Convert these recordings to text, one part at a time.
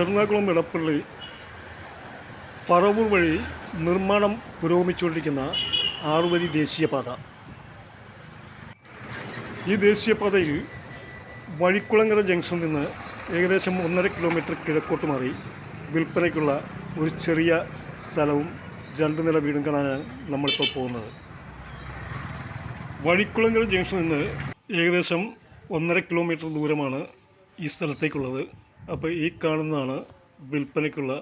എറണാകുളം ഇടപ്പള്ളി പറവൂർ വഴി നിർമ്മാണം പുരോഗമിച്ചുകൊണ്ടിരിക്കുന്ന ആറുവരി ദേശീയപാത. ഈ ദേശീയപാതയിൽ വഴിക്കുളങ്ങര ജംഗ്ഷനിൽ നിന്ന് ഏകദേശം ഒന്നര കിലോമീറ്റർ കിഴക്കോട്ട് മാറി വിൽപ്പനയ്ക്കുള്ള ഒരു ചെറിയ സ്ഥലവും രണ്ട് നില വീടും കാണാനാണ് നമ്മളിപ്പോൾ പോകുന്നത്. വഴിക്കുളങ്ങര ജംഗ്ഷനിൽ നിന്ന് ഏകദേശം ഒന്നര കിലോമീറ്റർ ദൂരമാണ് ഈ സ്ഥലത്തേക്കുള്ളത്. അപ്പോൾ ഈ കാണുന്നതാണ് വിൽപ്പനയ്ക്കുള്ള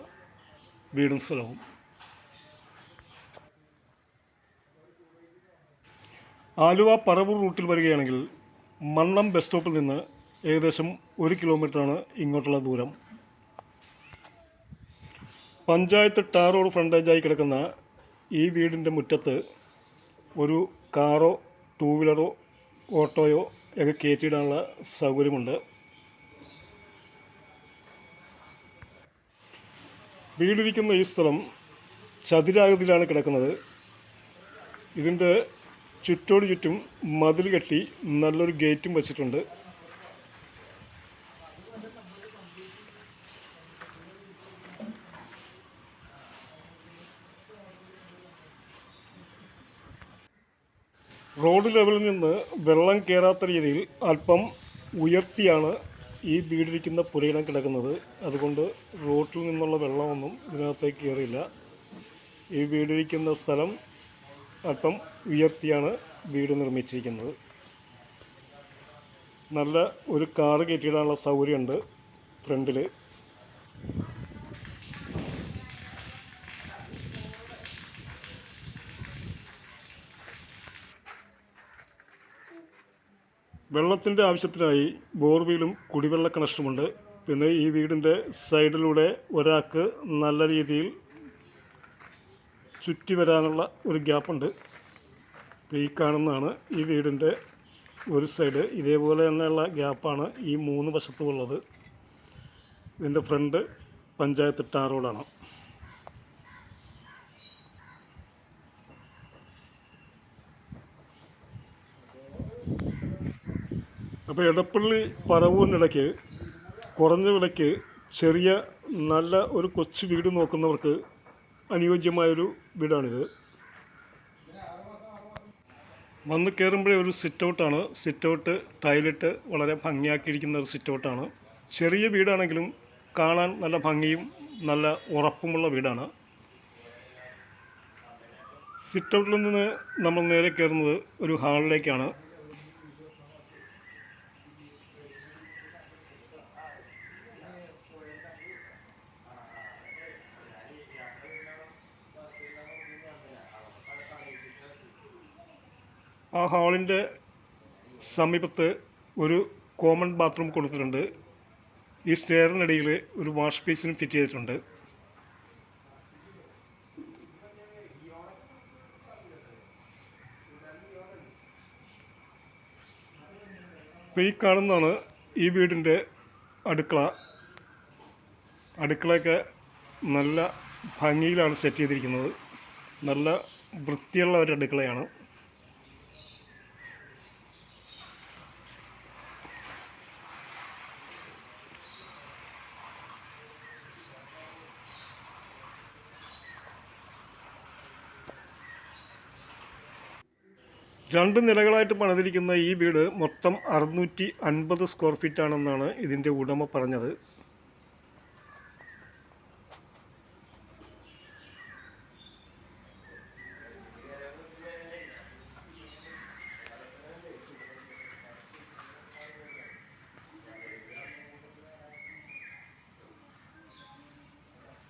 വീടും സ്ഥലവും. ആലുവ പറവൂർ റൂട്ടിൽ വരികയാണെങ്കിൽ മണ്ണം ബസ് സ്റ്റോപ്പിൽ നിന്ന് ഏകദേശം ഒരു കിലോമീറ്ററാണ് ഇങ്ങോട്ടുള്ള ദൂരം. പഞ്ചായത്ത് ടാർ റോഡ് ഫ്രണ്ടേജായി കിടക്കുന്ന ഈ വീടിന്റെ മുറ്റത്ത് ഒരു കാറോ ടൂ വീലറോ ഓട്ടോയോ ഒക്കെ കയറ്റിയിടാനുള്ള സൗകര്യമുണ്ട്. വീടിരിക്കുന്ന ഈ സ്ഥലം ചതുരാകൃതിയിലാണ് കിടക്കുന്നത്. ഇതിന്റെ ചുറ്റോട് ചുറ്റും മതിൽ കെട്ടി നല്ലൊരു ഗേറ്റും വച്ചിട്ടുണ്ട്. റോഡ് ലെവലിൽ നിന്ന് വെള്ളം കയറാത്ത രീതിയിൽ അല്പം ഉയർത്തിയാണ് ഈ വീടിരിക്കുന്ന പുരയിടം കിടക്കുന്നത്. അതുകൊണ്ട് റോട്ടിൽ നിന്നുള്ള വെള്ളമൊന്നും ഇതിനകത്തേക്ക് കയറിയില്ല. ഈ വീടിരിക്കുന്ന സ്ഥലം അല്പം ഉയർത്തിയാണ് വീട് നിർമ്മിച്ചിരിക്കുന്നത്. നല്ല ഒരു കാറ് കയറ്റിയിടാനുള്ള സൗകര്യമുണ്ട് ഫ്രണ്ടിൽ വെള്ളത്തിന്റെ ആവശ്യത്തിനായി ബോർവെയിലും കുടിവെള്ള കണക്ഷനുമുണ്ട് പിന്നെ ഈ വീടിന്റെ സൈഡിലൂടെ ഒരാൾക്ക് നല്ല രീതിയിൽ ചുറ്റി വരാനുള്ള ഒരു ഗ്യാപ്പുണ്ട്. ഈ കാണുന്നതാണ് ഈ വീടിന്റെ ഒരു സൈഡ്. ഇതേപോലെ തന്നെയുള്ള ഗ്യാപ്പാണ് ഈ മൂന്ന് വശത്തുമുള്ളത്. ഇതിന്റെ ഫ്രണ്ട് പഞ്ചായത്ത് ടാർ റോഡാണ്. അപ്പോൾ എടപ്പള്ളി പറവൂരിനിടയ്ക്ക് കുറഞ്ഞ വിലയ്ക്ക് ചെറിയ നല്ല ഒരു കൊച്ചു വീട് നോക്കുന്നവർക്ക് അനുയോജ്യമായൊരു വീടാണിത്. വന്ന് കയറുമ്പോഴേ ഒരു സിറ്റ് ഔട്ടാണ് സിറ്റ് ഔട്ട് ടൈലിട്ട് വളരെ ഭംഗിയാക്കിയിരിക്കുന്ന ഒരു സിറ്റ് ഔട്ടാണ് ചെറിയ വീടാണെങ്കിലും കാണാൻ നല്ല ഭംഗിയും നല്ല ഉറപ്പുമുള്ള വീടാണ്. സിറ്റ് ഔട്ടിൽ നിന്ന് നമ്മൾ നേരെ കയറുന്നത് ഒരു ഹാളിലേക്കാണ്. ആ ഹാളിന്റെ സമീപത്ത് ഒരു കോമൺ ബാത്റൂം കൊടുത്തിട്ടുണ്ട്. ഈ സ്റ്റെയറിനിടയിൽ ഒരു വാഷ് ബേസിനും ഫിറ്റ് ചെയ്തിട്ടുണ്ട്. ഇപ്പോൾ ഈ കാണുന്നതാണ് ഈ വീടിന്റെ അടുക്കള. അടുക്കളയൊക്കെ നല്ല ഭംഗിയിലാണ് സെറ്റ് ചെയ്തിരിക്കുന്നത്. നല്ല വൃത്തിയുള്ള ഒരു അടുക്കളയാണ്. രണ്ട് നിലകളായിട്ട് പണിതിരിക്കുന്ന ഈ വീട് മൊത്തം അറുന്നൂറ്റി അൻപത് സ്ക്വയർ ഫീറ്റ് ആണെന്നാണ് ഇതിന്റെ ഉടമ പറഞ്ഞത്.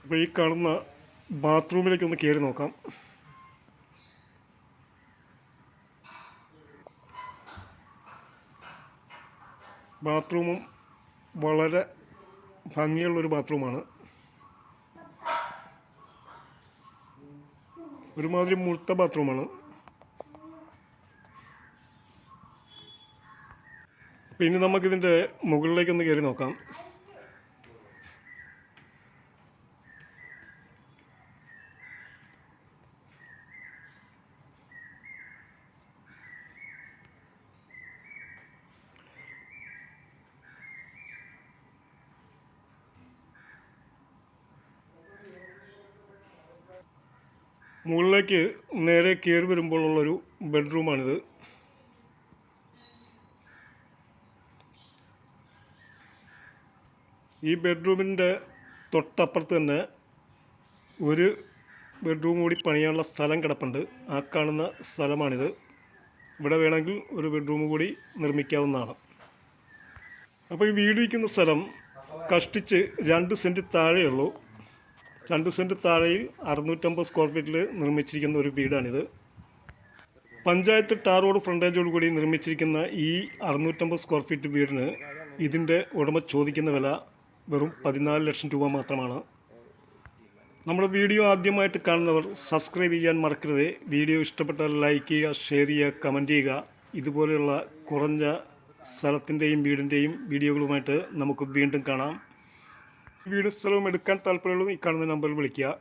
അപ്പോൾ ഈ കാണുന്ന ബാത്റൂമിലേക്ക് ഒന്ന് കയറി നോക്കാം. ബാത്റൂമും വളരെ ഭംഗിയുള്ളൊരു ബാത്റൂമാണ്. ഒരുമാതിരി മുഴുത്ത ബാത്റൂമാണ്. പിന്നെ നമുക്കിതിന്റെ മുകളിലേക്കൊന്ന് കയറി നോക്കാം. മുകളിലേക്ക് നേരെ കയറി വരുമ്പോഴുള്ളൊരു ബെഡ്റൂമാണിത്. ഈ ബെഡ്റൂമിന്റെ തൊട്ടപ്പുറത്ത് തന്നെ ഒരു ബെഡ്റൂം കൂടി പണിയാനുള്ള സ്ഥലം കിടപ്പുണ്ട്. ആ കാണുന്ന സ്ഥലമാണിത്. ഇവിടെ വേണമെങ്കിൽ ഒരു ബെഡ്റൂം കൂടി നിർമ്മിക്കാവുന്നതാണ്. അപ്പോൾ ഈ വീട് വയ്ക്കുന്ന സ്ഥലം കഷ്ടിച്ച് രണ്ട് സെന്റ് താഴെയുള്ളൂ. രണ്ട് സെന്റ് താഴെയിൽ അറുന്നൂറ്റമ്പത് സ്ക്വയർ ഫീറ്റിൽ നിർമ്മിച്ചിരിക്കുന്ന ഒരു വീടാണിത്. പഞ്ചായത്ത് ടാർ റോഡ് ഫ്രണ്ടേജോടുകൂടി നിർമ്മിച്ചിരിക്കുന്ന ഈ അറുന്നൂറ്റമ്പത് സ്ക്വയർ ഫീറ്റ് വീടിന് ഇതിന്റെ ഉടമ ചോദിക്കുന്ന വില വെറും പതിനാല് ലക്ഷം രൂപ മാത്രമാണ്. നമ്മുടെ വീഡിയോ ആദ്യമായിട്ട് കാണുന്നവർ സബ്സ്ക്രൈബ് ചെയ്യാൻ മറക്കരുത്. വീഡിയോ ഇഷ്ടപ്പെട്ടാൽ ലൈക്ക് ചെയ്യുക ഷെയർ ചെയ്യുക കമന്റ് ചെയ്യുക. ഇതുപോലെയുള്ള കുറഞ്ഞ സ്ഥലത്തിന്റെയും വീടിന്റെയും വീഡിയോകളുമായിട്ട് നമുക്ക് വീണ്ടും കാണാം. വീട് സ്ഥലവും എടുക്കാൻ താല്പര്യമുള്ളതും ഈ കാണുന്ന നമ്പറിൽ വിളിക്കുക.